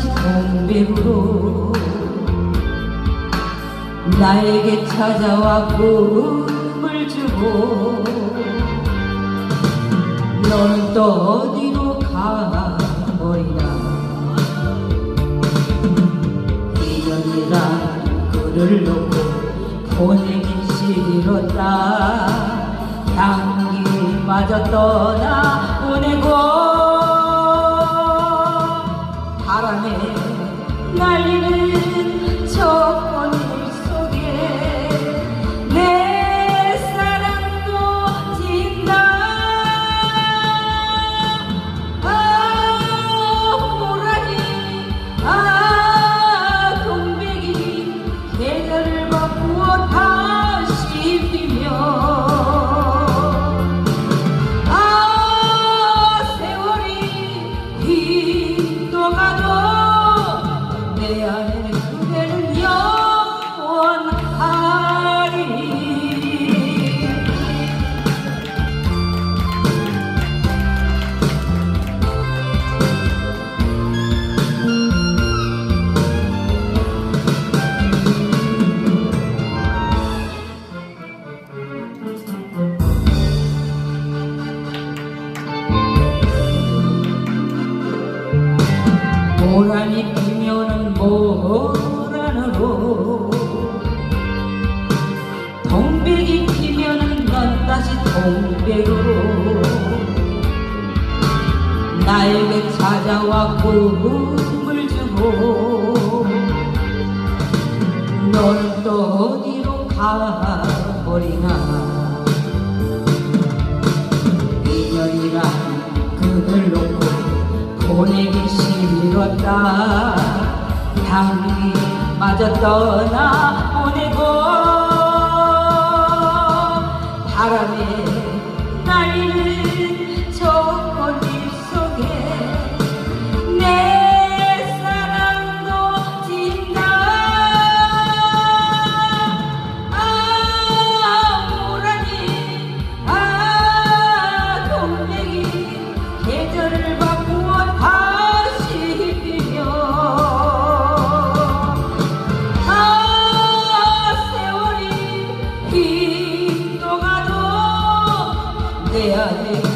동백으로 나에게 찾아와 꿈을 주고 너는 또 어디로 가버리나? 인연이란 글을 놓고 보내기 싫었다 향기마저 떠나 모란으로 동백이 피면은 넌 다시 동백으로 나에게 찾아와 꿈을 주고 너는 또 어디로 가버리나? 인연이란 그걸 놓고 보내기 싫었다 향기마저 떠나 आगे आगे